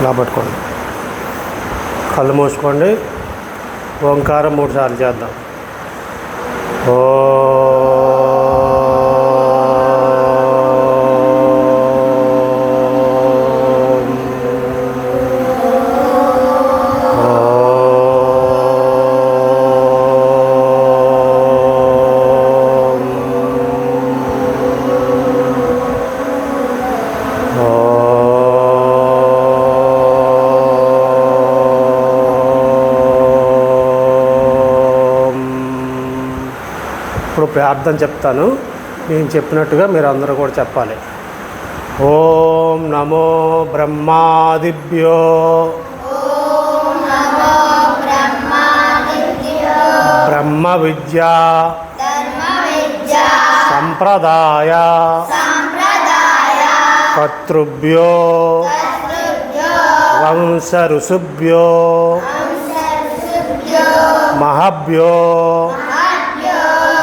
ఇలా పట్టుకోండి కళ్ళు మూసుకోండి. ఓంకారం మూడు సార్లు చేద్దాం. ఓ ఇప్పుడు ప్రార్థన చెప్తాను. నేను చెప్పినట్టుగా మీరు అందరూ కూడా చెప్పాలి. ఓం నమో బ్రహ్మాదిభ్యో. బ్రహ్మ విద్యా సంప్రదాయ. కర్తృభ్యో. వంశ ఋషుభ్యో మహభ్యో.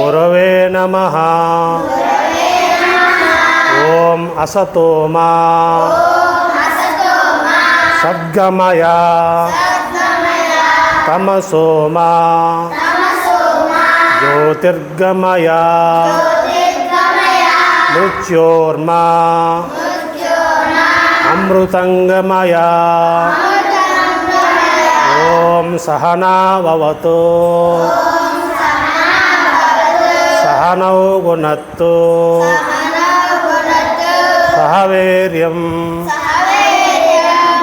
గురవే నమ ఓం అసతోమా సద్గమయ తమసోమా జ్యోతిర్గమయ మృత్యోర్మా అమృతంగమయ ఓం సహనావతో సహనౌ గుణత్తు సహవీర్యం.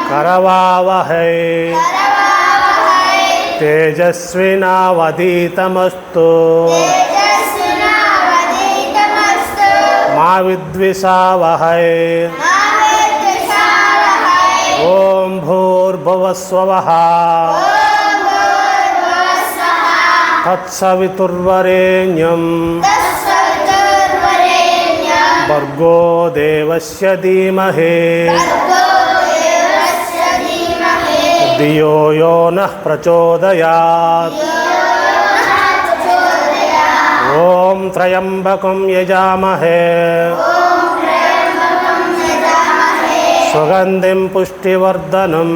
కరవావహై. తేజస్వినావధీతమస్తు. మా విద్విషావహై. ఓం భూర్భువస్వహ तत्सवितुर्वरेण्यं भर्गो देवस्य धीमहे। धियो यो नः प्रचोदयात्। ॐ त्र्यम्बकं यजामहे। सुगन्धिं पुष्टिवर्धनम्।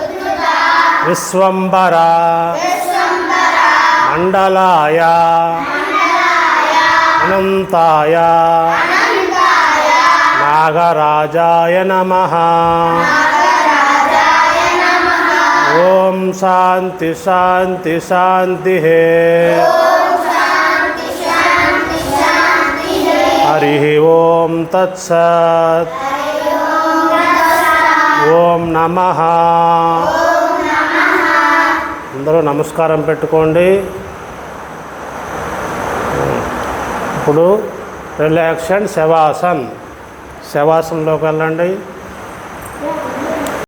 विश्वंबरा मण्डलाय अनन्ताय नागराजाय नमः। शांति शांति हरि शान्तिः हरि ॐ तत्सत्। ॐ नमः। అందరూ నమస్కారం పెట్టుకోండి. ఇప్పుడు రిలాక్షన్ శవాసన్. శవాసంలోకి వెళ్ళండి.